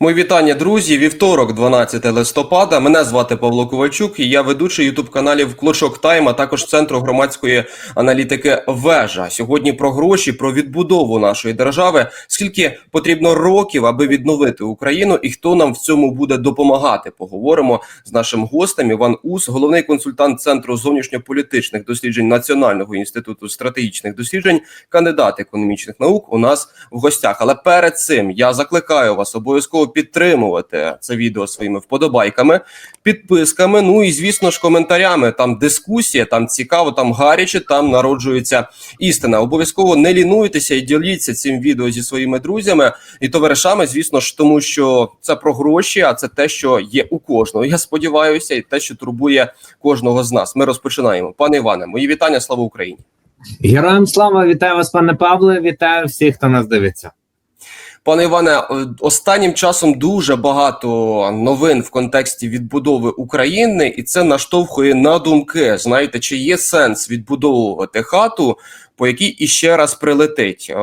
Мої вітання, друзі. Вівторок, 12 листопада. Мене звати Павло Ковальчук, і я ведучий ютуб каналів Клочок Тайм, а також центру громадської аналітики Вежа. Сьогодні про гроші, про відбудову нашої держави. Скільки потрібно років, аби відновити Україну, і хто нам в цьому буде допомагати? Поговоримо з нашим гостем Іван Ус, головний консультант центру зовнішньополітичних досліджень Національного інституту стратегічних досліджень, кандидат економічних наук. У нас в гостях. Але перед цим я закликаю вас обов'язково підтримувати це відео своїми вподобайками, підписками. Ну і звісно ж коментарями. Там дискусія, там цікаво, там гаряче, там народжується істина. Обов'язково не лінуйтеся і діліться цим відео зі своїми друзями і товаришами. Звісно ж, тому що це про гроші, а це те, що є у кожного. Я сподіваюся, і те, що турбує кожного з нас. Ми розпочинаємо. Пане Іване, мої вітання. Слава Україні. Героям слава, вітаю вас, пане Павле. Вітаю всіх, хто нас дивиться. Пане Іване, е, останнім часом дуже багато новин в контексті відбудови України, і це наштовхує на думки. Знаєте, чи є сенс відбудовувати хату, по якій іще раз прилетить? Е,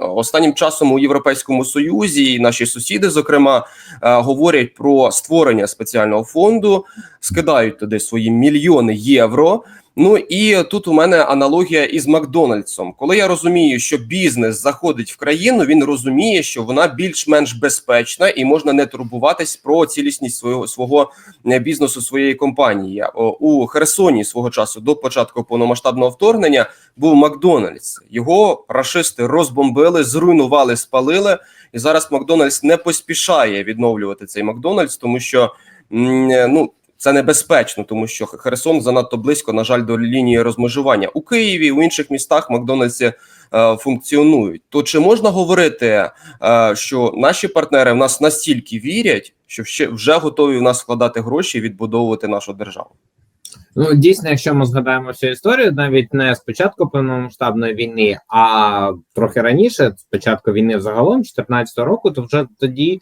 Останнім часом у Європейському Союзі і наші сусіди, зокрема, е, говорять про створення спеціального фонду, скидають туди свої мільйони євро. Ну і тут у мене аналогія із Макдональдсом. Коли я розумію, що бізнес заходить в країну, він розуміє, що вона більш-менш безпечна і можна не турбуватись про цілісність свого свого е, бізнесу своєї компанії. У Херсоні свого часу до початку повномасштабного вторгнення був Макдональдс. Його рашисти розбомбили, зруйнували, спалили. І зараз Макдональдс не поспішає відновлювати цей Макдональдс, тому що е, ну. Це небезпечно, тому що Херсон занадто близько, на жаль, до лінії розмежування у Києві, у інших містах Макдональдси е, функціонують. То чи можна говорити, е, що наші партнери в нас настільки вірять, що ще вже готові в нас вкладати гроші і відбудовувати нашу державу? Ну дійсно, якщо ми згадаємо всю історію, навіть не з початку повномасштабної війни, а трохи раніше, з початку війни взагалом, 2014 року, то вже тоді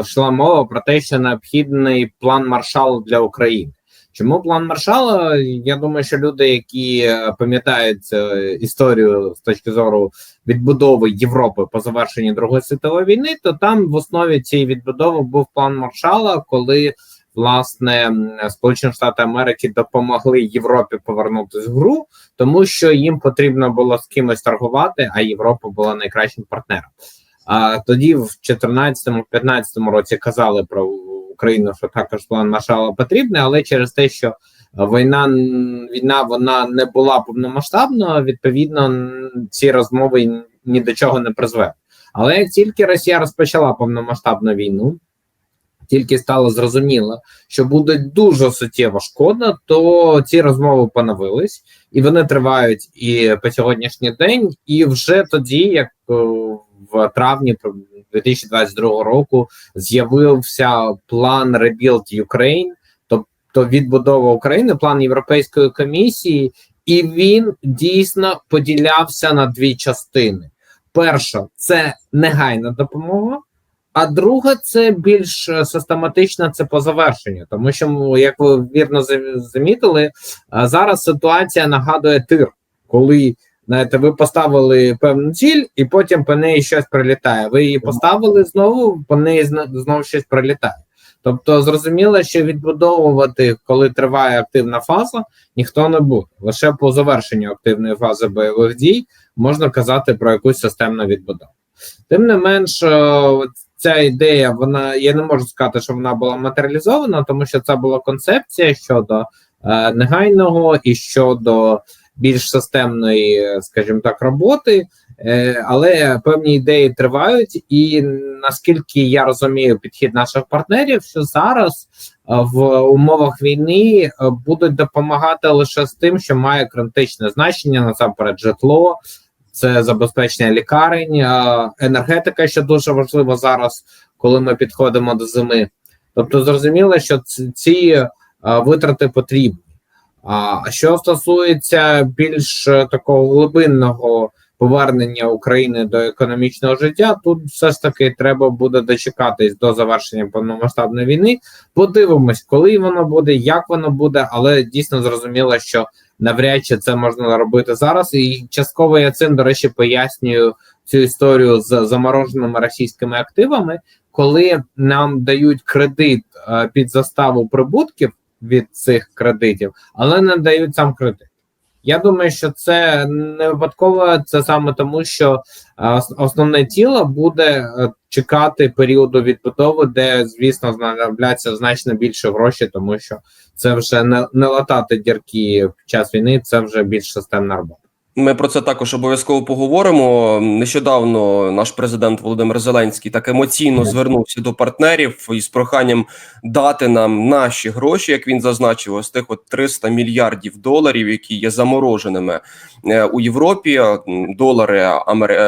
йшла мова про те, що необхідний план Маршалу для України. Чому план Маршала? Я думаю, що люди, які е, пам'ятають е, історію з точки зору відбудови Європи по завершенні Другої світової війни, то там в основі цієї відбудови був план Маршала, коли власне Сполучені Штати Америки допомогли Європі повернутися в гру, тому що їм потрібно було з кимось торгувати, а Європа була найкращим партнером. А тоді, в 2014-2015 році, казали про Україну, що також план Маршала потрібний, але через те, що війна війна вона не була повномасштабною, відповідно ці розмови ні до чого не призвели. Але як тільки Росія розпочала повномасштабну війну, тільки стало зрозуміло, що буде дуже суттєва шкода, то ці розмови поновились, і вони тривають і по сьогоднішній день. І вже тоді, як в травні 2022 року, з'явився план Rebuild Ukraine, тобто відбудова України, план Європейської комісії, і він дійсно поділявся на дві частини. Перша це негайна допомога. А друга це більш систематична, це по завершенню, тому що, як ви вірно замітили, зараз ситуація нагадує тир, коли знаєте, ви поставили певну ціль, і потім по неї щось прилітає. Ви її поставили знову, по неї знову щось прилітає. Тобто, зрозуміло, що відбудовувати, коли триває активна фаза, ніхто не буде. Лише по завершенню активної фази бойових дій можна казати про якусь системну відбудову. Тим не менш, ця ідея, вона я не можу сказати, що вона була матеріалізована, тому що це була концепція щодо е, негайного і щодо більш системної, скажімо так, роботи. Е, але певні ідеї тривають, і наскільки я розумію, підхід наших партнерів, що зараз в умовах війни е, будуть допомагати лише з тим, що має критичне значення насамперед житло це забезпечення лікарень, енергетика, що дуже важливо зараз, коли ми підходимо до зими. Тобто, зрозуміло, що ці витрати потрібні. А що стосується більш е, такого глибинного повернення України до економічного життя, тут все ж таки треба буде дочекатись до завершення повномасштабної війни. Подивимось, коли воно буде, як воно буде, але дійсно зрозуміло, що навряд чи це можна робити зараз. І частково я цим, до речі, пояснюю цю історію з замороженими російськими активами, коли нам дають кредит е, під заставу прибутків від цих кредитів, але не дають сам кредит. Я думаю, що це не випадково. Це саме тому, що е, основне тіло буде е, чекати періоду відбудови, де, звісно, знадобляться значно більше грошей, тому що це вже не, не латати дірки в час війни, це вже більш системна робота. Ми про це також обов'язково поговоримо. Нещодавно наш президент Володимир Зеленський так емоційно звернувся до партнерів із проханням дати нам наші гроші, як він зазначив, ось тих от 300 мільярдів доларів, які є замороженими е, у Європі. Долари е,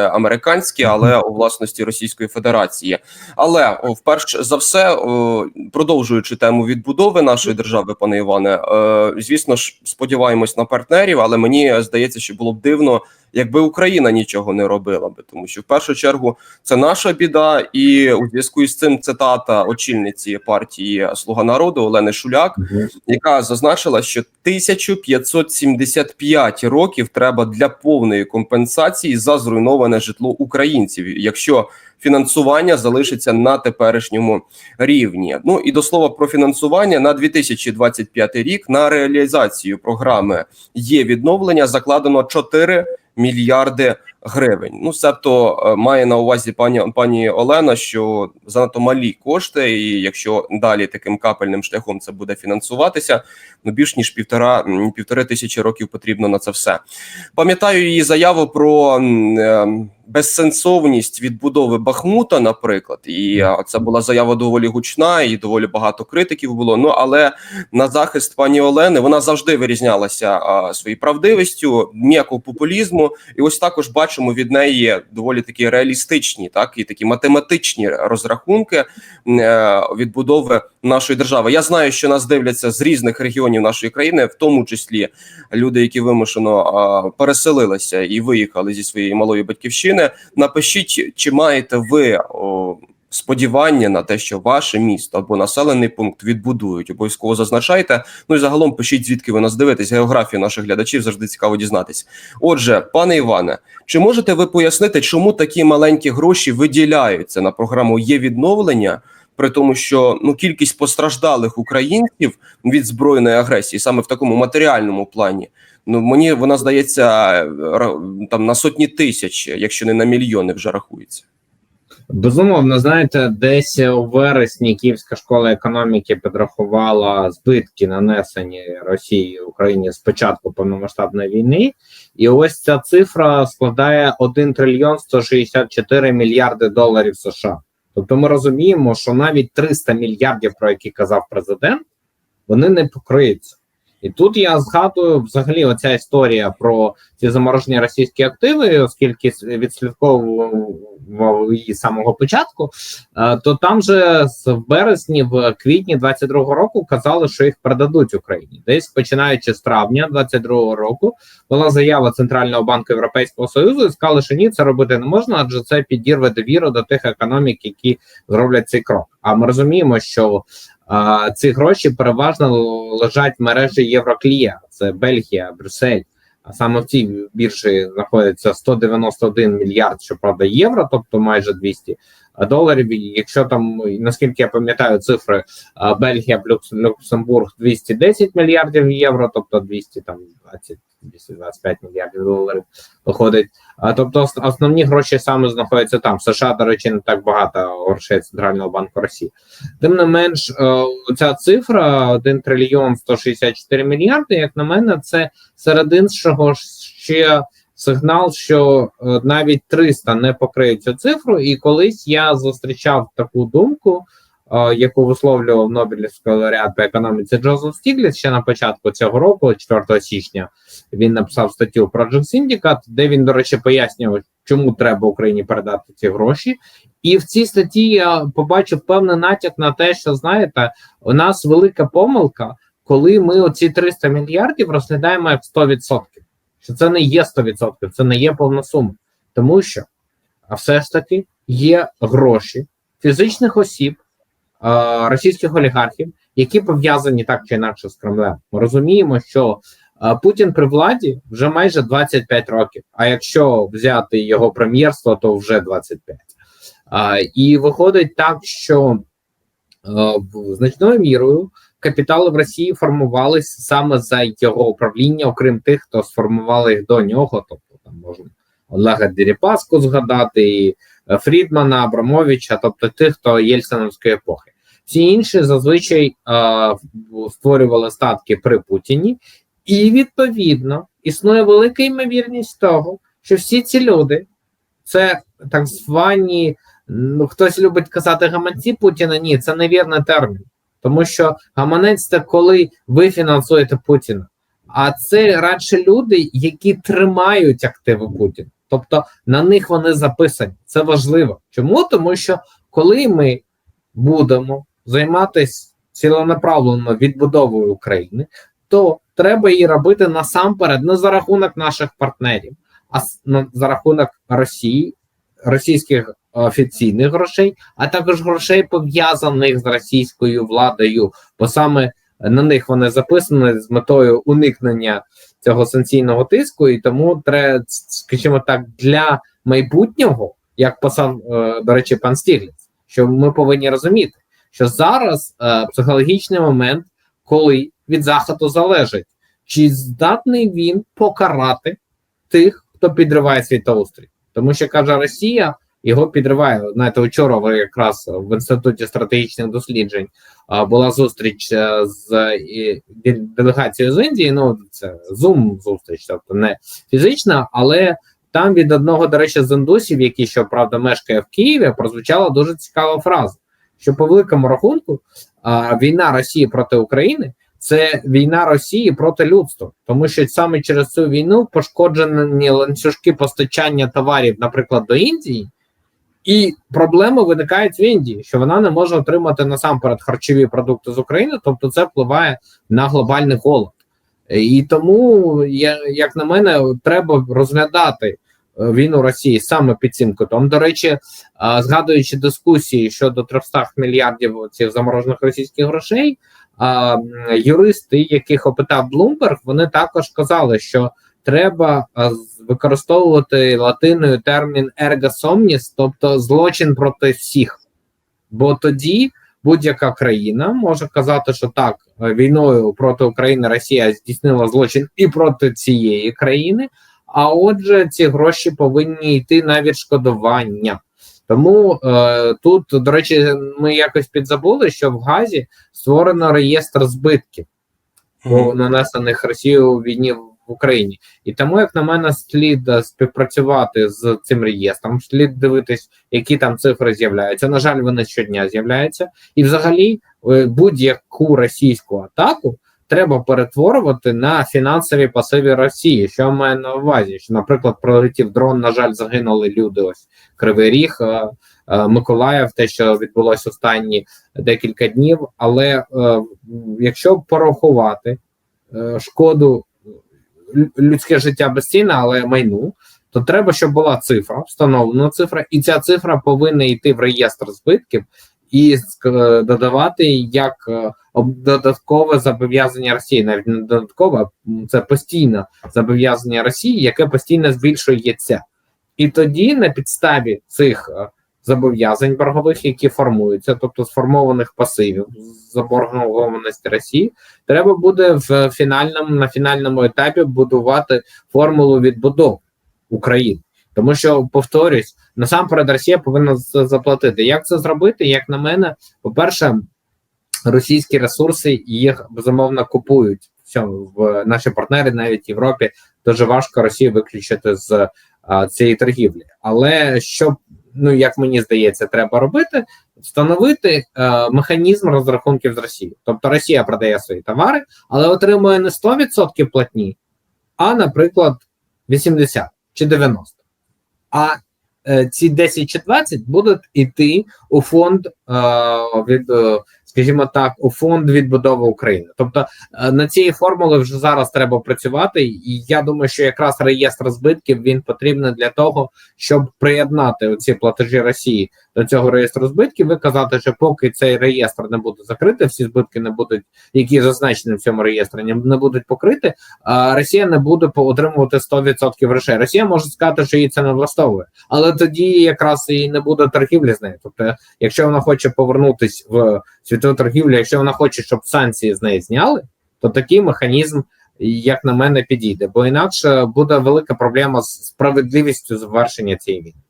американські, але у власності Російської Федерації. Але вперше за все, продовжуючи тему відбудови нашої держави, пане Іване, е, звісно ж, сподіваємось на партнерів, але мені здається, що було дивно, якби Україна нічого не робила би, тому що в першу чергу це наша біда, і у зв'язку із цим цитата очільниці партії Слуга народу Олени Шуляк, яка зазначила, що 1575 років треба для повної компенсації за зруйноване житло українців, якщо фінансування залишиться на теперішньому рівні. Ну і до слова про фінансування. На 2025 рік на реалізацію програми є відновлення закладено 4 мільярди гривень. Ну, себто е, має на увазі пані пані Олена, що занадто малі кошти, і якщо далі таким капельним шляхом це буде фінансуватися, ну більш ніж півтора півтори тисячі років потрібно на це все. Пам'ятаю її заяву про е, безсенсовність відбудови Бахмута, наприклад, і це була заява доволі гучна, і доволі багато критиків було. Ну але на захист пані Олени вона завжди вирізнялася а, своєю правдивістю, ніякого популізму. І ось також бачимо від неї доволі такі реалістичні, так і такі математичні розрахунки е, відбудови нашої держави. Я знаю, що нас дивляться з різних регіонів нашої країни, в тому числі люди, які вимушено а, переселилися і виїхали зі своєї малої батьківщини. Напишіть, чи маєте ви о, сподівання на те, що ваше місто або населений пункт відбудують. Обов'язково зазначайте. Ну і загалом пишіть, звідки ви нас дивитесь. Географію наших глядачів завжди цікаво дізнатись. Отже, пане Іване, чи можете ви пояснити, чому такі маленькі гроші виділяються на програму є відновлення? При тому, що ну кількість постраждалих українців від збройної агресії саме в такому матеріальному плані, ну мені вона здається там на сотні тисяч, якщо не на мільйони, вже рахується. Безумовно, знаєте, десь у вересні Київська школа економіки підрахувала збитки, нанесені Росії Україні з початку повномасштабної війни, і ось ця цифра складає 1 трильйон 164 мільярди доларів США. Тобто, ми розуміємо, що навіть 300 мільярдів, про які казав президент, вони не покриються. І тут я згадую взагалі оця історія про ці заморожені російські активи, оскільки відслідковував її з самого початку, е, то там же з- березні, в квітні 22-го року казали, що їх передадуть Україні. Десь починаючи з травня 22-го року була заява Центрального банку Європейського Союзу і сказали, що ні, це робити не можна, адже це підірве довіру до тих економік, які зроблять цей крок. А ми розуміємо, що а, ці гроші переважно лежать в мережі Євроклія, це Бельгія, Брюссель. А саме в цій біржі знаходиться 191 мільярд, щоправда, євро, тобто майже 200 доларів. І Якщо там, наскільки я пам'ятаю, цифри Бельгія, Люкс, Люксембург 210 мільярдів євро, тобто 200 там 20 225 мільярдів доларів виходить. Тобто, основні гроші саме знаходяться там. США, до речі, не так багато грошей Центрального банку Росії. Тим не менш, е, ця цифра 1 трильйон 164 мільярди, як на мене, це серед іншого ще сигнал, що е, навіть 300 не покриють цю цифру. І колись я зустрічав таку думку, е, яку висловлював Нобелівський лауреат по економіці Джозеф Стігліц ще на початку цього року, 4 січня. Він написав статтю Project Syndicate, де він, до речі, пояснював, чому треба Україні передати ці гроші. І в цій статті я побачив певний натяк на те, що знаєте, у нас велика помилка, коли ми оці 300 мільярдів розглядаємо як 100%. Що це не є 100%, це не є повна сума. Тому що а все ж таки є гроші фізичних осіб, е, російських олігархів, які пов'язані так чи інакше з Кремлем. Ми розуміємо, що е, Путін при владі вже майже 25 років. А якщо взяти його прем'єрство, то вже 25. А, і виходить так, що е, значною мірою капітали в Росії формувалися саме за його управління, окрім тих, хто сформували їх до нього. Тобто там можна Олега Дерипаску згадати, і е, Фрідмана, Абрамовича, тобто тих, хто Єльциновської епохи. Всі інші зазвичай е, створювали статки при Путіні, і відповідно існує велика ймовірність того, що всі ці люди це так звані, ну хтось любить казати гаманці Путіна. Ні, це невірний термін, тому що гаманець це коли ви фінансуєте Путіна. А це радше люди, які тримають активи Путіна. Тобто на них вони записані. Це важливо. Чому? Тому що коли ми будемо займатися цілонаправлено відбудовою України, то треба її робити насамперед не за рахунок наших партнерів, а за рахунок Росії, російських офіційних грошей, а також грошей пов'язаних з російською владою, бо саме на них вони записані з метою уникнення цього санкційного тиску, і тому треба, скажімо так, для майбутнього, як писав, е, до речі, пан Стігліц, що ми повинні розуміти, що зараз е, психологічний момент, коли від заходу залежить, чи здатний він покарати тих, хто підриває світоустрій, тому що каже Росія. Його підриває. Знаєте, вчора ви якраз в інституті стратегічних досліджень а, була зустріч е, з де- делегацією з Індії. Ну це Zoom зустріч, тобто не фізична, але там від одного, до речі, з індусів, який щоправда мешкає в Києві, прозвучала дуже цікава фраза. Що по великому рахунку а, війна Росії проти України це війна Росії проти людства, тому що саме через цю війну пошкоджені ланцюжки постачання товарів, наприклад, до Індії. І проблеми виникають в Індії, що вона не може отримати насамперед харчові продукти з України, тобто це впливає на глобальний голод. І тому, як на мене, треба розглядати е, війну Росії саме під цим кутом. До речі, згадуючи дискусії щодо 300 мільярдів цих заморожених російських грошей, юристи, яких опитав Блумберг, вони також казали, що треба використовувати латиною термін erga somnis, тобто злочин проти всіх. Бо тоді будь-яка країна може казати, що так, е, війною проти України Росія здійснила злочин і проти цієї країни. А отже, ці гроші повинні йти на відшкодування. Тому е, тут, до речі, ми якось підзабули, що в Газі створено реєстр збитків по нанесених Росією у війні в Україні. І тому, як на мене, слід е, співпрацювати з цим реєстром, слід дивитись, які там цифри з'являються. На жаль, вони щодня з'являються, і взагалі е, будь-яку російську атаку. Треба перетворювати на фінансові пасиві Росії. Що я маю на увазі? Що, наприклад, прилетів дрон, на жаль, загинули люди. Ось Кривий Ріг, е, Миколаїв, те, що відбулося останні декілька днів. Але якщо порахувати шкоду людське життя безцінне, але майну, то треба, щоб була цифра, встановлена цифра, і ця цифра повинна йти в реєстр збитків і додавати як е, додаткове зобов'язання Росії, навіть не додаткове, це постійне зобов'язання Росії, яке постійно збільшується. І тоді на підставі цих е, зобов'язань боргових, які формуються, тобто сформованих пасивів заборгованості Росії, треба буде в фінальному на фінальному етапі будувати формулу відбудови України. Тому що повторюсь, насамперед Росія повинна це заплатити. Як це зробити? Як на мене, по-перше, російські ресурси їх безумовно купують. В наші партнери, навіть в Європі, дуже важко Росію виключити з а, цієї торгівлі. Але що, ну як мені здається, треба робити, встановити е, механізм розрахунків з Росією. Тобто Росія продає свої товари, але отримує не 100% платні, а, наприклад, 80 чи 90. А е, ці 10 чи 20 будуть йти у фонд е, від, е, скажімо так, у фонд відбудови України. Тобто е, на цій формули вже зараз треба працювати, і я думаю, що якраз реєстр збитків він потрібен для того, щоб приєднати оці платежі Росії цього реєстру збитків. Ви казати, що поки цей реєстр не буде закритий, всі збитки не будуть, які зазначені в цьому реєстрі, не- будуть покриті. А Росія не буде отримувати 100% грошей. Росія може сказати, що їй це не влаштовує, але тоді якраз і не буде торгівлі з нею. Тобто, якщо вона хоче повернутись в світову торгівлю, якщо вона хоче, щоб санкції з неї зняли, то такий механізм, як на мене, підійде. Бо інакше буде велика проблема з справедливістю завершення цієї війни.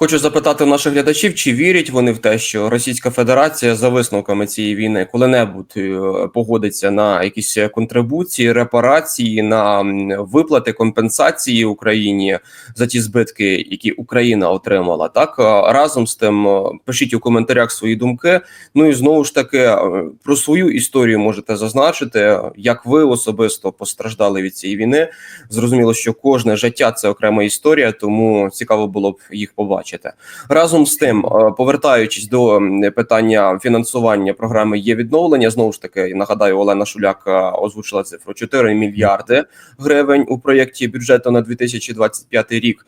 Хочу запитати наших глядачів, чи вірять вони в те, що Російська Федерація за висновками цієї війни коли-небудь е, погодиться на якісь контрибуції, репарації, на виплати компенсації Україні за ті збитки, які Україна отримала. Так разом з тим е, пишіть у коментарях свої думки. Ну і знову ж таки е, про свою історію можете зазначити, як ви особисто постраждали від цієї війни. Зрозуміло, що кожне життя це окрема історія, тому цікаво було б їх побачити. Разом з тим, е, повертаючись до питання фінансування програми є відновлення. Знову ж таки, нагадаю, Олена Шуляк е, озвучила цифру 4 мільярди гривень у проєкті бюджету на 2025 рік.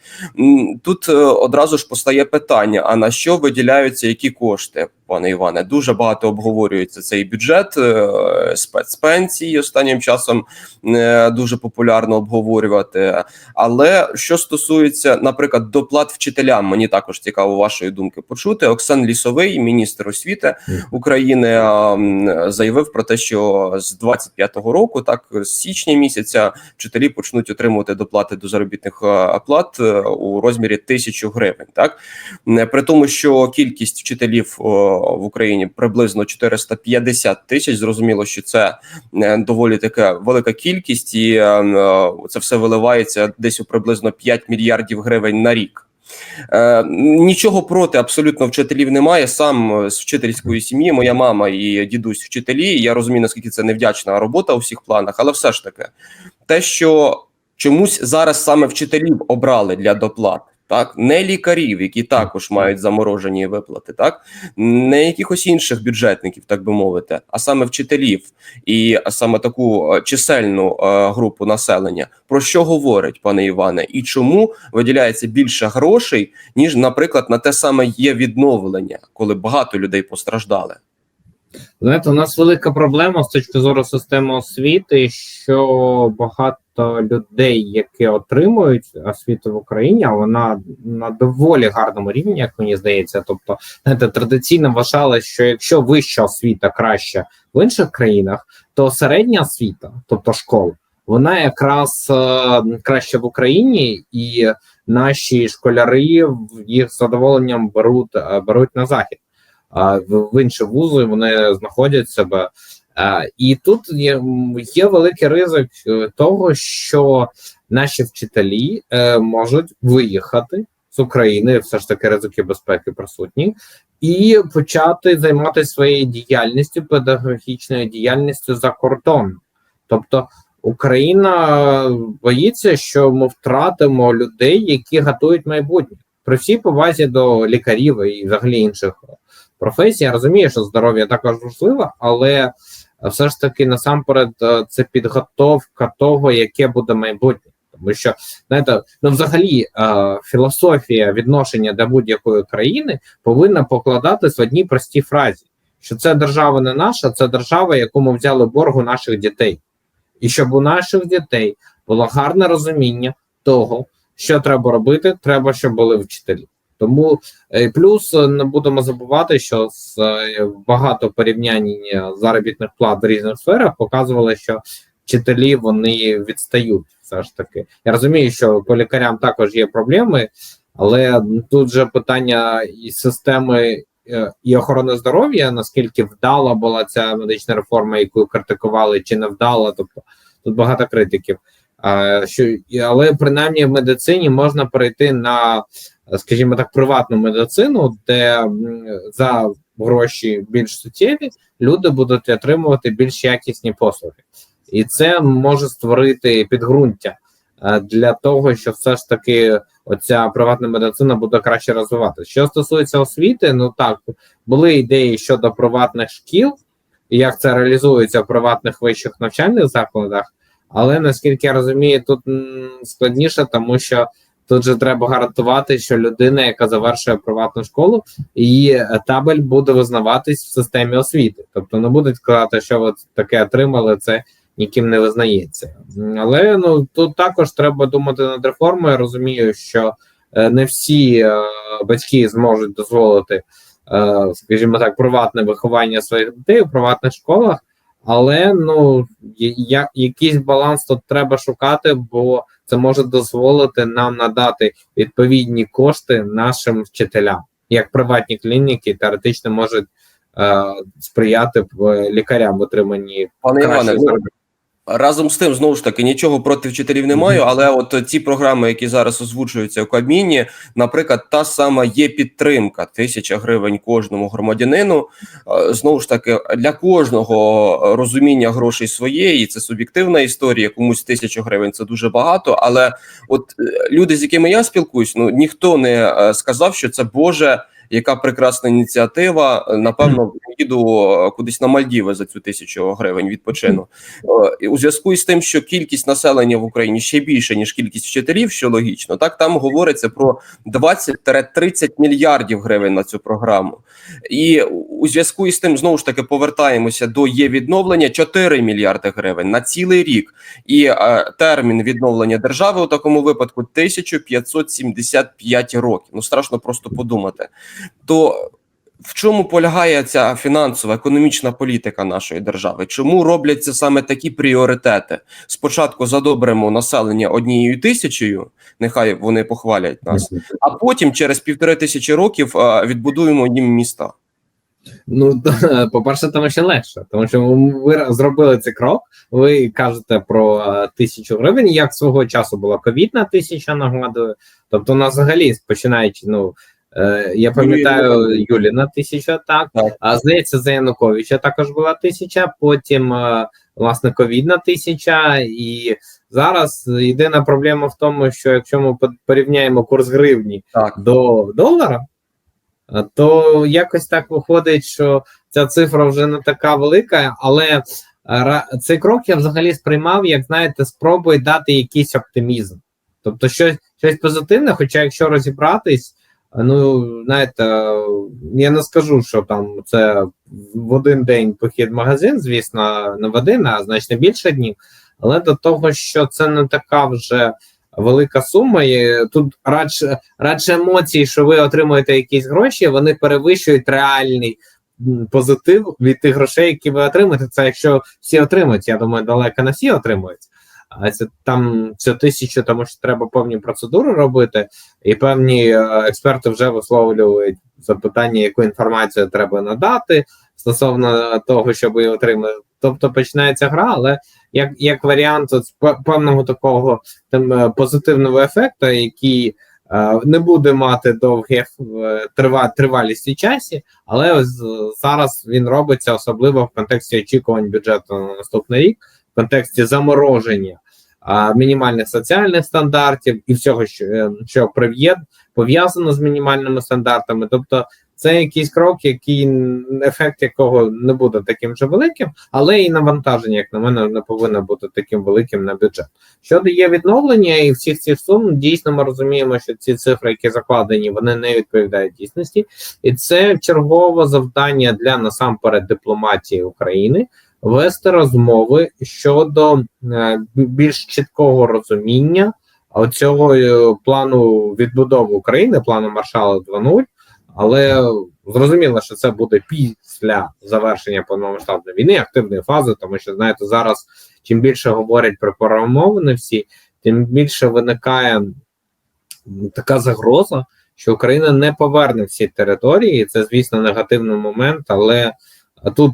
Тут е, одразу ж постає питання: а на що виділяються які кошти? Пане Іване, дуже багато обговорюється цей бюджет е, спецпенсії останнім часом е, дуже популярно обговорювати. Але що стосується, наприклад, доплат вчителям, мені також цікаво вашої думки почути. Оксан Лісовий, міністр освіти України, заявив про те, що з 25-го року, так з січня місяця, вчителі почнуть отримувати доплати до заробітних е, плат е, у розмірі тисячу гривень. Так Е, при тому, що кількість вчителів в Україні приблизно 450 тисяч. Зрозуміло, що це е, доволі така велика кількість, і е, е, це все виливається десь у приблизно 5 мільярдів гривень на рік. Е, нічого проти абсолютно вчителів немає. Сам з вчительської сім'ї, моя мама і дідусь вчителі. Я розумію, наскільки це невдячна робота у всіх планах, але все ж таки, те, що чомусь зараз саме вчителів обрали для доплат. Так, не лікарів, які також мають заморожені виплати, так не якихось інших бюджетників, так би мовити, а саме вчителів і саме таку е, чисельну е, групу населення. Про що говорить пане Іване, і чому виділяється більше грошей, ніж, наприклад, на те саме є відновлення, коли багато людей постраждали? Знаєте, у нас велика проблема з точки зору системи освіти, що багато людей, які отримують освіту в Україні, а вона на доволі гарному рівні, як мені здається. Тобто, знаєте, традиційно вважалось, що якщо вища освіта краще в інших країнах, то середня освіта, тобто школа, вона якраз е, краще в Україні, і наші школяри їх з задоволенням беруть, е, беруть на захід. А в інші вузи вони знаходять себе. І тут є, є великий ризик е, того, що наші вчителі е, можуть виїхати з України, все ж таки ризики безпеки присутні, і почати займатися своєю діяльністю, педагогічною діяльністю за кордоном. Тобто Україна боїться, що ми втратимо людей, які готують майбутнє. При всій повазі до лікарів і взагалі інших професій. Я розумію, що здоров'я також важливо, але все ж таки насамперед е, це підготовка того, яке буде майбутнє. Тому що знаєте, ну взагалі е, філософія відношення до будь-якої країни повинна покладатись в одній простій фразі: що це держава не наша, це держава, яку ми взяли борг у наших дітей, і щоб у наших дітей було гарне розуміння того, що треба робити, треба, щоб були вчителі. Тому е, плюс е, не будемо забувати, що з е, багато порівнянь заробітних плат в різних сферах показували, що вчителі вони відстають. Все ж таки, я розумію, що по лікарям також є проблеми, але тут же питання і системи і охорони здоров'я, наскільки вдала була ця медична реформа, яку критикували, чи не вдала, тобто тут багато критиків. А, що але принаймні в медицині можна перейти на, скажімо так, приватну медицину, де за гроші більш суттєві люди будуть отримувати більш якісні послуги, і це може створити підґрунтя е, для того, що все ж таки оця приватна медицина буде краще розвиватися. Що стосується освіти, ну так були ідеї щодо приватних шкіл, як це реалізується в приватних вищих навчальних закладах. Але наскільки я розумію, тут складніше, тому що тут же треба гарантувати, що людина, яка завершує приватну школу, її е, табель буде визнаватись в системі освіти. Тобто не будуть казати, що от таке отримали, це ніким не визнається. Але ну тут також треба думати над реформою. Я розумію, що е, не всі е, батьки зможуть дозволити, скажімо так, приватне виховання своїх дітей у приватних школах. Але ну я, якийсь баланс тут треба шукати, бо це може дозволити нам надати відповідні кошти нашим вчителям, як приватні клініки теоретично можуть е, сприяти лікарям в отриманні Пане Іване, ну, заробітної Разом з тим, знову ж таки, нічого проти вчителів не маю, але от ті програми, які зараз озвучуються в Кабміні, наприклад, та сама є підтримка тисяча гривень кожному громадянину. Знову ж таки, для кожного розуміння грошей своєї, це суб'єктивна історія. Комусь тисячу гривень це дуже багато. Але от е, люди, з якими я спілкуюсь, ну ніхто не е, сказав, що це Боже. Яка прекрасна ініціатива? Напевно, їду е, кудись на Мальдіви за цю тисячу гривень відпочину. Е, у зв'язку із тим, що кількість населення в Україні ще більше ніж кількість вчителів, що логічно, так там говориться про 20-30 мільярдів гривень на цю програму. І у зв'язку із тим, знову ж таки, повертаємося до є відновлення 4 мільярди гривень на цілий рік. І е, термін відновлення держави у такому випадку 1575 років. Ну страшно просто подумати. То в чому полягає ця фінансова економічна політика нашої держави? Чому робляться саме такі пріоритети? Спочатку задобримо населення однією тисячею, нехай вони похвалять нас, а потім через півтори тисячі років е, відбудуємо їм міста. Ну, по-перше, тому що легше, тому що ви зробили цей крок. Ви кажете про е, тисячу гривень, як свого часу була ковідна тисяча, нагадую. Тобто, у нас взагалі починаючи, ну я пам'ятаю Юліна тисяча, так, Так. а здається, за Януковича також була тисяча, потім е, власне ковідна тисяча, і зараз єдина проблема в тому, що якщо ми порівняємо курс гривні Так. до долара, то якось так виходить, що ця цифра вже не така велика, але цей крок я взагалі сприймав, як знаєте, спробує дати якийсь оптимізм. Тобто щось, щось позитивне, хоча якщо розібратись, ну знаєте, я не скажу, що там це в один день похід в магазин, звісно, не в один, а значно більше днів. Але до того, що це не така вже велика сума, і тут радше радше емоції, що ви отримуєте якісь гроші, вони перевищують реальний позитив від тих грошей, які ви отримаєте. Це якщо всі отримують, я думаю, далеко не всі отримують. А це там це тисячу, тому що треба певні процедури робити, і певні е, експерти вже висловлюють запитання, яку інформацію треба надати стосовно того, щоб її отримати. Тобто починається гра, але як, як варіант пе- певного такого там е, позитивного ефекту, який е, не буде мати довгих е, трива, тривалість у часі, але ось зараз він робиться особливо в контексті очікувань бюджету на наступний рік, в контексті замороження а, мінімальних соціальних стандартів і всього, що, е, що прив'єд пов'язано з мінімальними стандартами. Тобто, це якийсь крок, який ефект якого не буде таким же великим, але і навантаження, як на мене, не повинно бути таким великим на бюджет. Щодо є відновлення і всіх цих сум, дійсно ми розуміємо, що ці цифри, які закладені, вони не відповідають дійсності, і це чергове завдання для насамперед дипломатії України. Вести розмови щодо е, більш чіткого розуміння цього плану відбудови України, плану Маршала 2.0, але зрозуміло, що це буде після завершення повномасштабної війни, активної фази, тому що знаєте, зараз чим більше говорять про перемовини всі, тим більше виникає така загроза, що Україна не поверне всі території. Це, звісно, негативний момент. Але тут,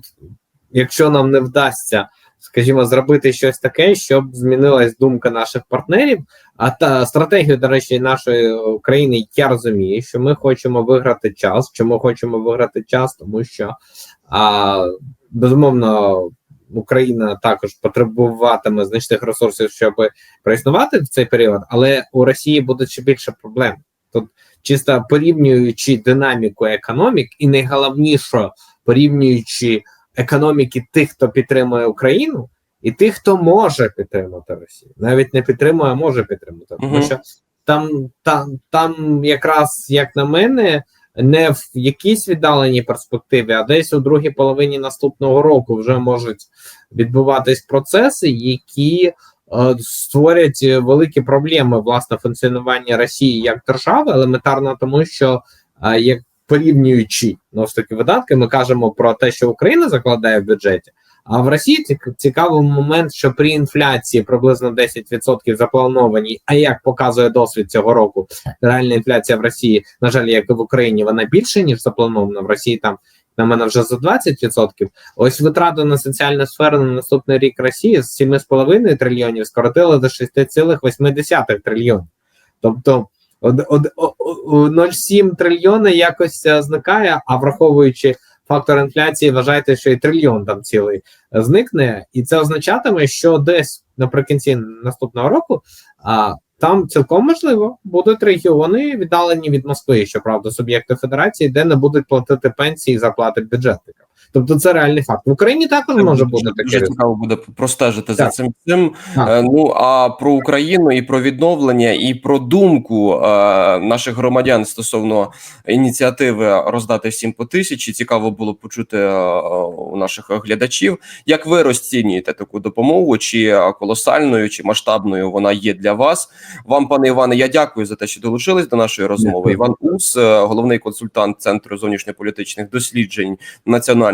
якщо нам не вдасться, скажімо, зробити щось таке, щоб змінилась думка наших партнерів. А та стратегію, до речі, нашої країни я розумію, що ми хочемо виграти час. Чому хочемо виграти час? Тому що а, безумовно Україна також потребуватиме значних ресурсів, щоб проіснувати в цей період, але у Росії буде ще більше проблем. Тут чисто порівнюючи динаміку економік, і найголовніше порівнюючи економіки тих, хто підтримує Україну, і тих, хто може підтримати Росію, навіть не підтримує, а може підтримати, тому Мгм. що там, там, там якраз, як на мене, не в якійсь віддаленій перспективі, а десь у другій половині наступного року вже можуть відбуватись процеси, які е, створять великі проблеми власне функціонування Росії як держави, елементарно тому, що е, як порівнюючи ну, таки видатки, ми кажемо про те, що Україна закладає в бюджеті. А в Росії цік- цікавий момент, що при інфляції приблизно 10% заплановані. А як показує досвід цього року, реальна інфляція в Росії, на жаль, як і в Україні, вона більше ніж запланована. В Росії там на мене вже за 20%. Ось витрати на соціальну сферу на наступний рік Росії з 7,5 трильйонів скоротили до 6,8 трильйонів. Тобто 0,7 трильйона якось е, зникає, а враховуючи фактор інфляції, вважайте, що і трильйон там цілий зникне, і це означатиме, що десь наприкінці наступного року а, там цілком можливо будуть регіони віддалені від Москви, щоправда, суб'єкти федерації, де не будуть платити пенсії і зарплати бюджетникам. Тобто це реальний факт. В Україні також може бути таке. дуже цікаво буде простежити за цим цим. Так. Е, Ну а про Україну і про відновлення, і про думку е, наших громадян стосовно ініціативи роздати всім по тисячі. Цікаво було почути е, у наших глядачів. Як ви розцінюєте таку допомогу? Чи колосальною, чи масштабною вона є для вас? Вам, пане Іване, я дякую за те, що долучились до нашої розмови. Дякую. Іван Ус, е, головний консультант Центру зовнішньополітичних досліджень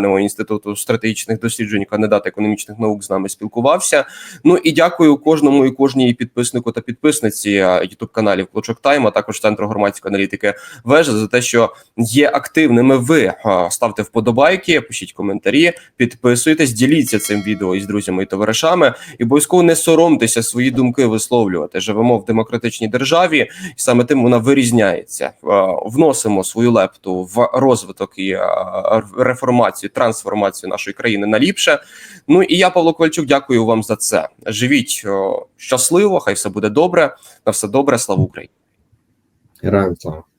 Національного інституту стратегічних досліджень, кандидат економічних наук з нами спілкувався. Ну і дякую кожному і кожній підписнику та підписниці youtube каналів Клочок Тайм, а також центру громадської аналітики Вежа за те, що є активними. Ви ставте вподобайки, пишіть коментарі, підписуйтесь, діліться цим відео із друзями і товаришами. І обов'язково не соромтеся свої думки висловлювати. Живемо в демократичній державі, і саме тим вона вирізняється. Вносимо свою лепту в розвиток і реформацію, трансформацію нашої країни на ліпше. Ну і я, Павло Ковальчук, дякую вам за це. Живіть о, щасливо, хай все буде добре. На все добре, слава Україні. Героям слава.